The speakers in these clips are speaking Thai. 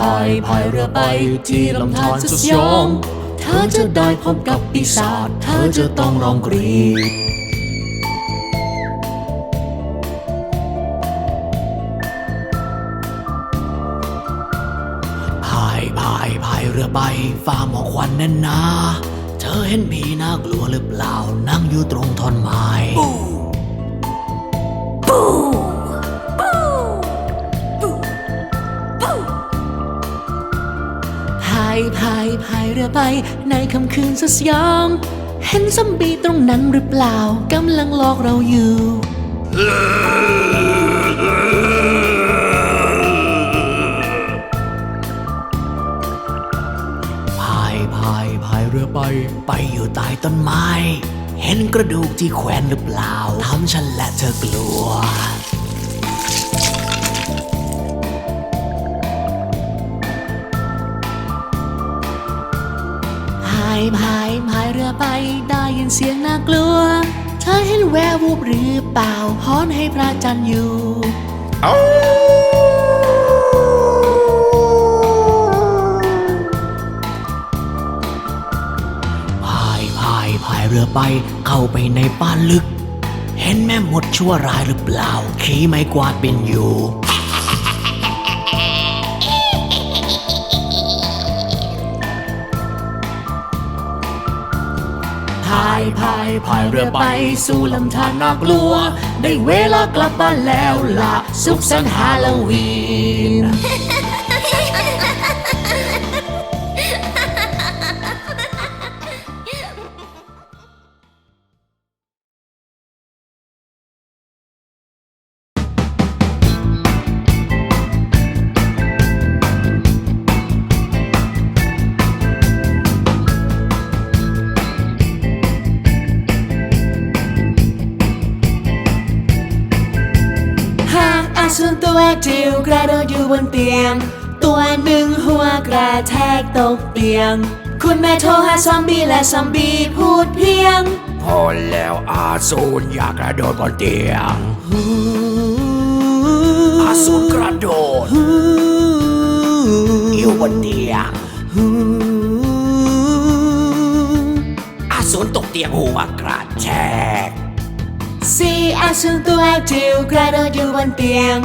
พายพายเรือไปที่ลำธารสุดยอง เธอจะได้พบกับปีศาจเธอจะต้องร้องกรีดพายพายพายเรือไปฟ้าหมอกควันแน่นหนา เธอเห็นผีน่ากลัวหรือเปล่านั่งอยู่ตรงท่อนไม้ พายพายพายเรือไป ในค่ำคืนสดยอง เห็นซอมบี้ตรงนั้นหรือเปล่ากำลังหลอกเราอยู่ พายพายพายเรือไป ไปอยู่ใต้ต้นไม้ เห็นกระดูกที่แขวนหรือเปล่าทำฉันและเธอกลัว พายพายพายเรือไปได้ยินเสียงน่ากลัว เธอเห็นแวววูบหรือเปล่าฮอนให้พระจันทร์อยู่พายพายพายเรือไปเข้าไปในป่าลึก เห็นแม่หมดชั่วร้ายหรือเปล่า ขี่ไม้กวาดเป็นอยู่ายพายพายเรือไปสู่ลำธารน่ากลัว ได้เวลากลับบ้านแล้วล่ะสุขสันต์ฮาโลวีน กระโดดอยู่บนเตียง ตัวหนึ่งหัวกระแทกตกเตียง คุณแม่โทรหาซอมบี้และซอมบี้พูดเพียงพอแล้วอาสูรอยากกระโดดบนเตียง อาสูรกระโดดอยู่บนเตียงอาสูรตกเตียงหัวกระแทกสี่อาสูรตัวจิ๋วกระโดดอยู่บนเตียง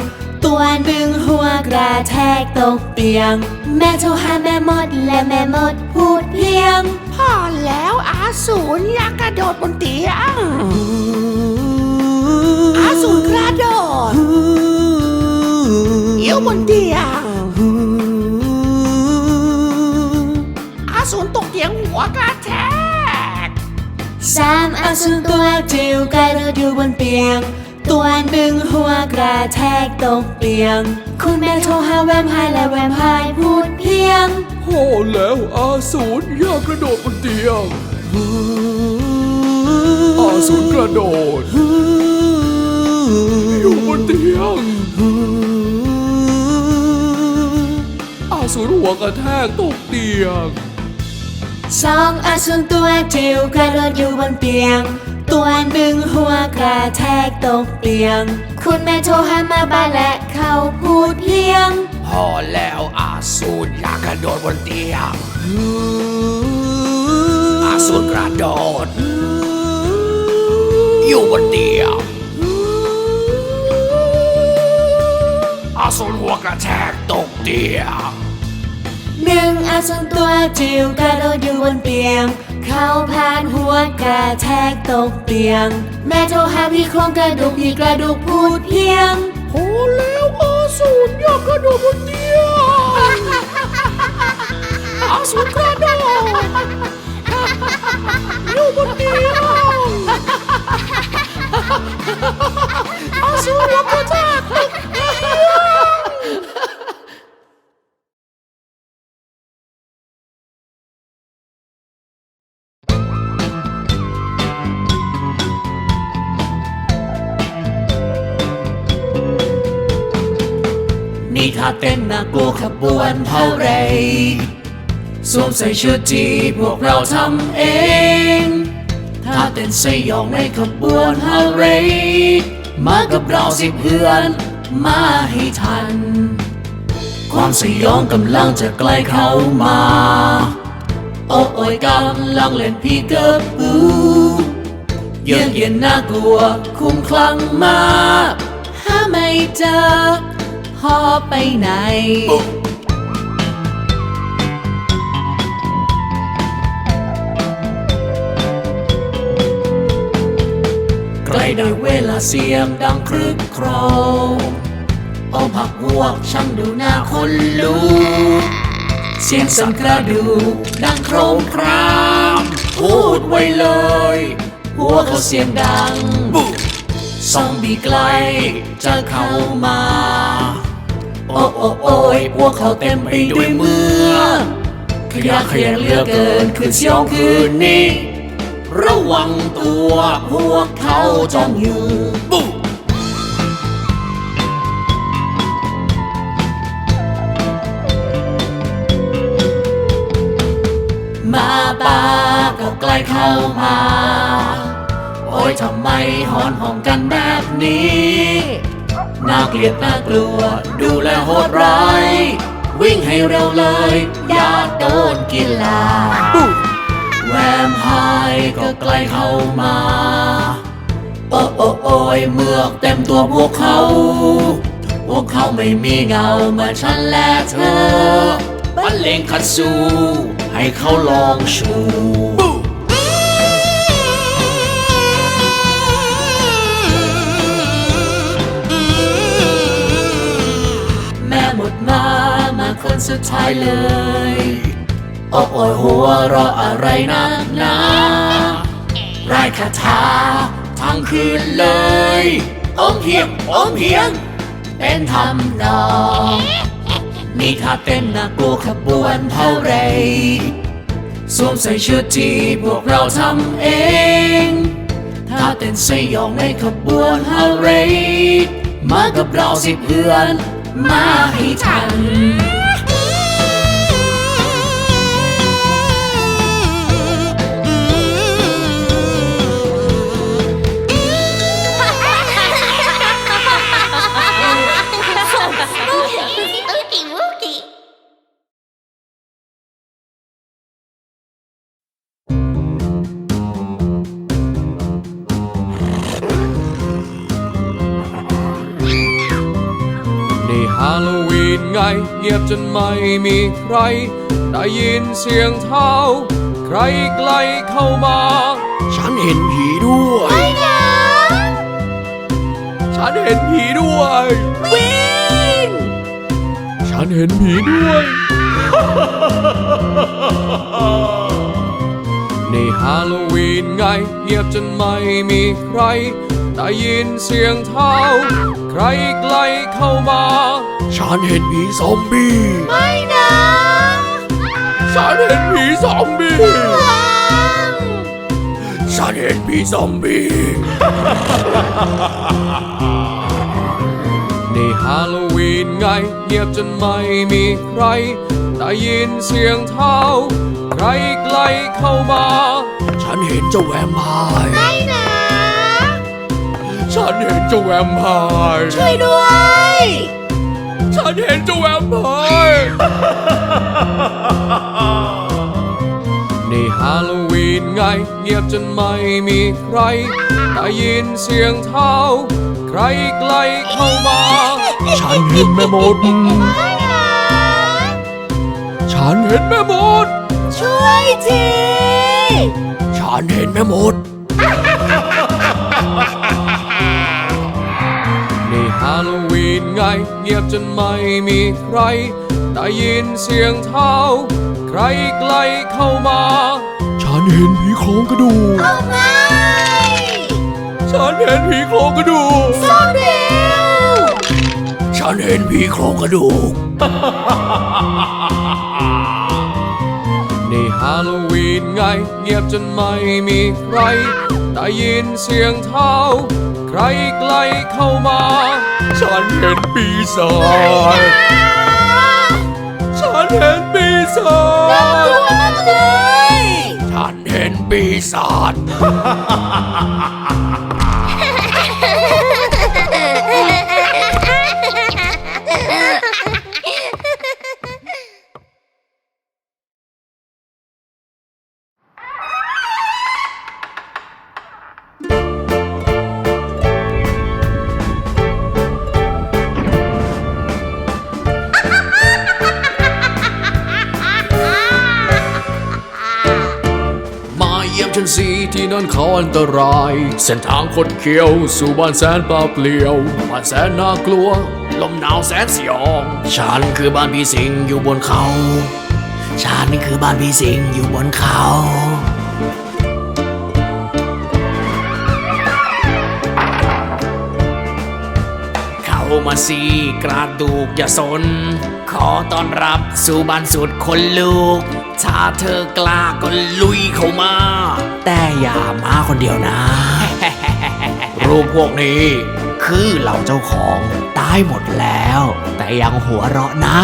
ตัวหนึ่งหัวกระแทกตกเตียง แม่โทรหาแม่มดและแม่มดพูดเพียง พอแล้วอาสูรอยากกระโดดบนเตียง อาสูรกระโดดอยู่บนเตียง อาสูรตกเตียงหัวกระแทก สามอาสูรตัวจิ๋วกระโดดอยู่บนเตียง ตัวหนึ่งหัวกระแทกตกเตียง คุณแม่โทรหาแวมไพร์และแวมไพร์พูดเพียงพอแล้วอาสูรอยากกระโดดบนเตียงอาสูรกระโดด อยู่บนเตียง อาสูรหัวกระแทกตกเตียง สองอาสูรตัวจิ๋วกระโดดอยู่บนเตียง ตัวหนึ่งหัวกระแทกตกเตียง คุณแม่โทรหาแม่บ้านและเขาพูดเพียง พอแล้วอาสูรอยากกระโดดบนเตียง อาสูรกระโดด อยู่บนเตียง อาสูรหัวกระแทกตกเตียงหนึ่งอาสูรตัวจิ๋วกระโดดอยู่บนเตียง เขาผ่านหัวกระแทกตกเตียง แม่โทรหาพี่โครงกระดูกพี่กระดูกพูดเพียงพอแล้วอสูรอยากกระโดดบนเตียงอสูรกระโดดอยู่บนเตียงอสูรหัวกระาเต้นน่ากลัวขบวนเท่าไรสวมใส่ชุดที่พวกเราทำเองถ้าเต้นสยองในขบวนเท่าไรมากับเราสิเพื่อน มาให้ทัน ความสยองกำลังจะใกล้เข้ามา โอ้โอยกำลังเล่นพีเกอร์บูเยือกเย็นน่ากลัวคุ้มคลั่งมาก หาไม่เจอ พอไปไหน ใกล้ได้เวลาเสียงดังครึกโครมโอ้ผักพวกช่างดูหน้าคนลุกเสียงสั่นกระดูกดังโครมคราม พูดไว้เลย หัวเขาเสียงดัง ซอมบี้ใกล้จะเข้ามา โอ้โอ้โอ้ยพวกเขาเต็มไปด้วยเมือขยะแขยงเหลือเกินคืนเสียวคืนนี้ ระวังตัวพวกเขาจ้องอยู่มาป่าก็ใกล้เข้ามา โอ้ยทำไมหอนหองกันแบบนี้ น่าเกลียดน่ากลัว ดูแลโหดร้าย วิ่งให้เร็วเลย อย่าโดนกินลาแวมไพร์ก็ใกล้เข้ามา โอ้โอ้โอ้ยเมือกเต็มตัวพวกเขา พวกเขาไม่มีเงาเหมือนฉันและเธอบรรเลงคัดสูให้เขาลองชู มามาคนสุดท้ายเลยโอ้โอยหัวเราะอะไรนักหนาไร้คาถาทั้งคืนเลยอมเพียงอมเพียงเป็นทำนองมีท่าเต้นน่ากลัวขบวนเท่าไรสวมใส่ชุดที่พวกเราทำเอง ถ้าเต้นสยองในขบวนฮาเรมากับเราสิเพื่อน มาให้ทัน นไง เงียบจนไม่มีใคร ได้ยินเสียงเท้า ใครไกลเข้ามา ฉันเห็นผีด้วยฉันเห็นผีด้วย วิ่ง ฉันเห็นผีด้วยนี่ฮาโลวีนไง เงียบจนไม่มีใคร ได้ยินเสียงเท้า ใครไกลเข้ามา ฉันเห็นผีซอมบี้ ไม่นะ ฉันเห็นผีซอมบี้ ฉันเห็นผีซอมบี้นี่ฮาโลวีนไงเงียบจนไม่มีใคร ได้ยินเสียงเท้า ใครไกลเข้ามา ฉันเห็นเจ้าแวมไพร์ไม่นะ ฉันเห็นเจ้าแวมไพร์ช่วยด้วย ฉันเห็นเจ้าแวมไพร์นี่ฮาโลวีนไงเงียบจนไม่มีใครได้ยินเสียงเท้า ใครไกลเข้ามา ฉันเห็นแม่มดไม่นะฉันเห็นแม่มด ช่วยที ฉันเห็นแม่มด เงียบจนไม่มีใคร ได้ยินเสียงเท้า ใครไกลเข้ามา ฉันเห็นผีโครงกระดูกเอาไงฉันเห็นผีโครงกระดูกซ่อนเร็วฉันเห็นผีโครงกระดูกนี่ฮาโลวีนไงเงียบจนไม่มีใคร ได้ยินเสียงเท้า ใครไกลเข้ามา ฉันเห็นปีศาจฉันเห็นปีศาจตัวมันเลยฉันเห็นปีศาจ ที่นั่นเขาอันตราย เส้นทางคดเคี้ยว สู่บ้านแสนเปล่าเปลี่ยวบ้านแสนน่ากลัว ลมหนาวแสนสยองฉันคือบ้านพี่สิงอยู่บนเขา ฉันคือบ้านพี่สิงอยู่บนเขา มาสิกระดูกอย่าสน ขอต้อนรับสู่บ้านสุดคนลูก ถ้าเธอกล้าก็ลุยเข้ามา แต่อย่ามาคนเดียวนะ รูปพวกนี้ คือเหล่าเจ้าของตายหมดแล้ว แต่ยังหัวเราะนะ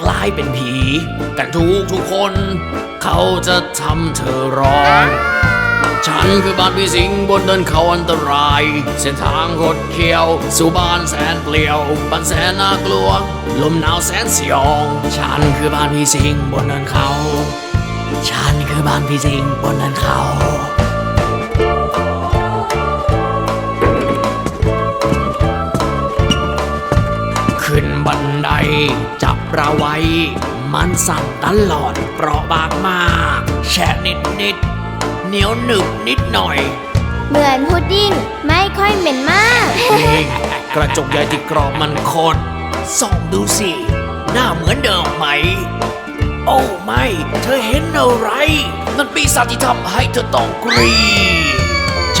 กลายเป็นผี กันทุกทุกคน เขาจะทำเธอร้อง ฉันคือบ้านพี่สิงบนเดินเขาอันตราย เส้นทางคดเคี้ยว สู่บ้านแสนเปลี่ยวบ้านแสนน่ากลัว ลมหนาวแสนสยอง ฉันคือบ้านพี่สิงบนเดินเขา ฉันคือบ้านพี่สิงบนเดินเขาขึ้นบันได จับเราไว้ มันสั่นตลอดเปราะบางมาก แช่นิดนิด เหนียวหนึบนิดหน่อย เหมือนพุดดิ้งไม่ค่อยเหม็นมากนี่กระจกใหญ่ที่กรอบมันโคตรส่องดูสิ หน้าเหมือนเดิมไหม โอ้ไม่ เธอเห็นอะไรนั่นปีศาจที่ทำให้เธอต้องกรีด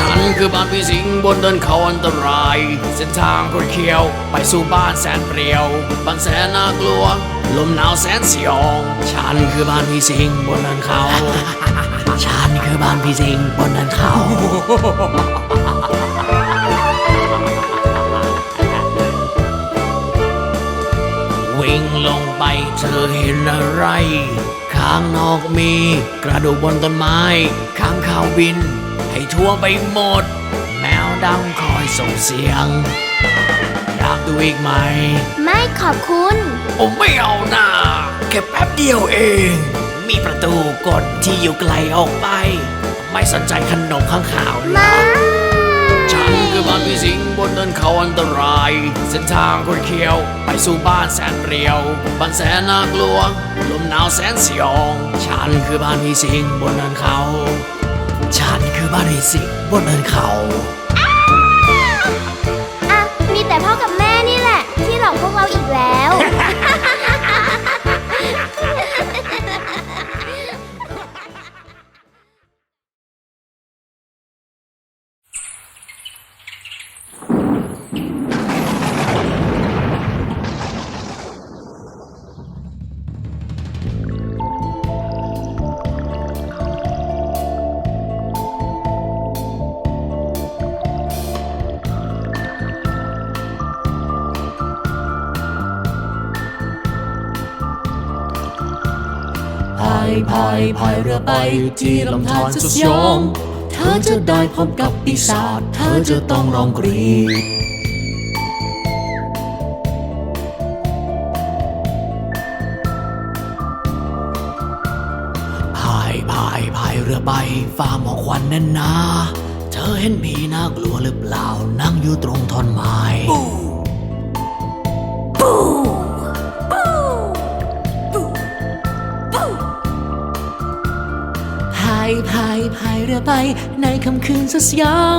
ฉันคือบ้านพี่สิงบนเดินเขาอันตราย เส้นทางคดเคี้ยว ไปสู่บ้านแสนเปรียวบ้านแสนน่ากลัว ลมหนาวแสนสยอง ฉันคือบ้านพี่สิงบนเดินเขา ฉันคือบ้านพี่สิงบนเดินเขาวิ่งลงไปเธอเห็นอะไร ข้างนอกมีกระดูกบนต้นไม้ ข้างข่าวบิน ให้ทั่วไปหมด แมวดำคอยส่งเสียง อยากดูอีกไหม ไม่ขอบคุณ ผมไม่เอาหน้าแค่แป๊บเดียวเอง มีประตูกดที่อยู่ไกลออกไป ไม่สนใจขนมข้างข่าวหรอกฉันคือบ้านพี่สิงบนเดินเขาอันตราย เส้นทางคดเคี้ยว ไปสู่บ้านแสนเปรียว บ้านแสนน่ากลัว ลมหนาวแสนสยอง ฉันคือบ้านพี่สิงบนเดินเขา ฉันคือบ้านพี่สิบนเนินเขา พายพายพายเรือไปที่ลำธารสุดยองเธอจะได้พบกับปีศาจเธอจะต้องร้องกรีดพายพายพายเรือใบฟ้าหมอกควันแน่นหนาเธอเห็นผีน่ากลัวหรือเปล่านั่งอยู่ตรงท่อนไม้พ พายพายเรือไป ในค่ำคืนสุดสยอง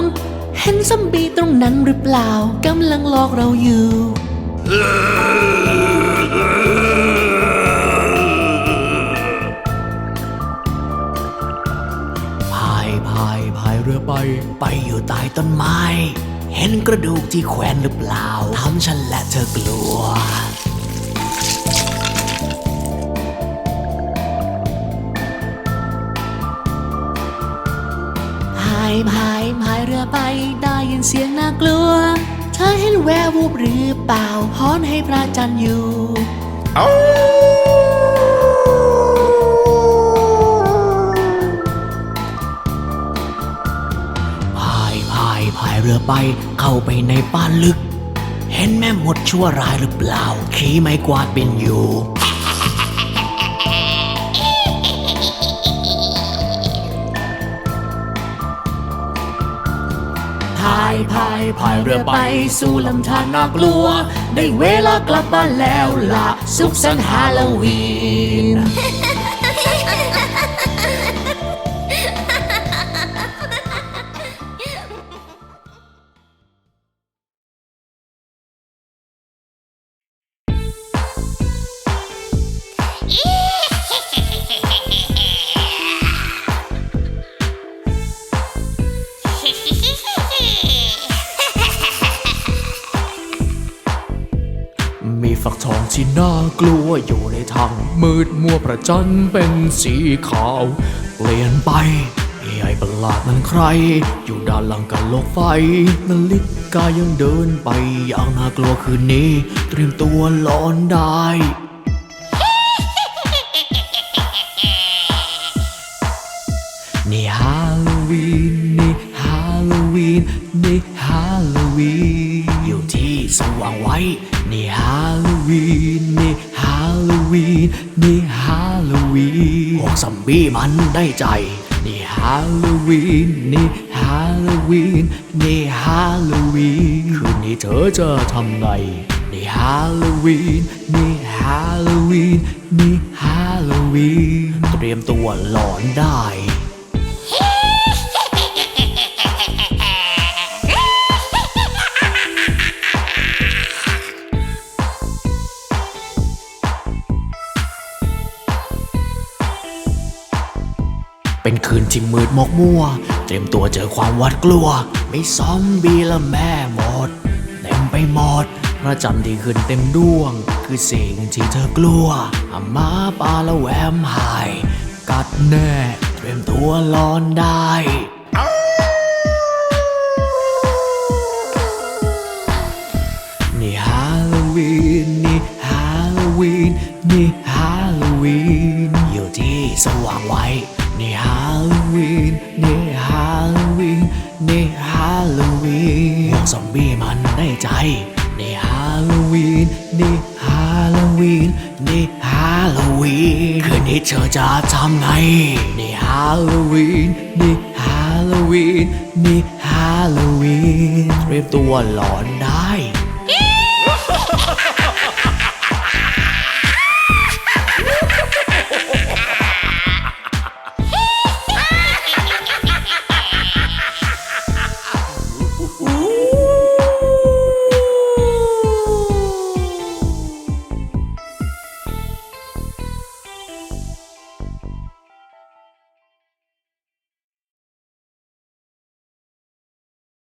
เห็นซอมบี้ตรงนั้นหรือเปล่ากำลังหลอกเราอยู่ พายพายพายเรือไป ไปอยู่ใต้ต้นไม้ เห็นกระดูกที่แขวนหรือเปล่าทำฉันและเธอกลัว พายพายพายเรือไปได้ยินเสียงน่ากลัว เธอเห็นแวววูบหรือเปล่าฮอนให้พระจันทร์อยู่พายพายพายเรือไปเข้าไปในป่าลึก เห็นแม่มดชั่วร้ายหรือเปล่า ขี่ไม้กวาดเป็นอยู่พาย พายพายเรือไปสู่ลำธารน่ากลัว ได้เวลากลับบ้านแล้วล่ะสุขสันต์ฮาโลวีน วอยู่ในทางมืดมัวประจันเป็นสีขาว เปลี่ยนไปไอ้ประหลาดนั้นใคร อยู่ด้านหลังกันโลกไฟนาฬิกายังเดินไปอย่างน่ากลัวคืนนี้ เตรียมตัวหลอนได้ วีมันได้ใจ นี่ฮาโลวีน นี่ฮาโลวีน นี่ฮาโลวีน คืนนี้เธอจะทำไง นี่ฮาโลวีน นี่ฮาโลวีน นี่ฮาโลวีน เตรียมตัวหลอนได้ คืนที่มืดมกมัว เตรียมตัวเจอความหวาดกลัว มีซอมบี้และแม่หมด เต็มไปหมดพระจันทร์ที่ขึ้นเต็มดวง คือสิ่งที่เธอกลัวอามาปลาและแวมหาย กัดแน่เตรียมตัวรอนได้นี่ฮาโลวีนนี่ฮาโลวีนนี่ฮาโลวีนอยู่ที่สว่างไว้ ซอมบี้มันได้ใจในฮาโลวีนนี่ฮาโลวีนนี่ฮาโลวีนคืนนี้เธอจะทำไงในฮาโลวีนนี่ฮาโลวีนนี่ฮาโลวีนเตรียมตัวหลอนได้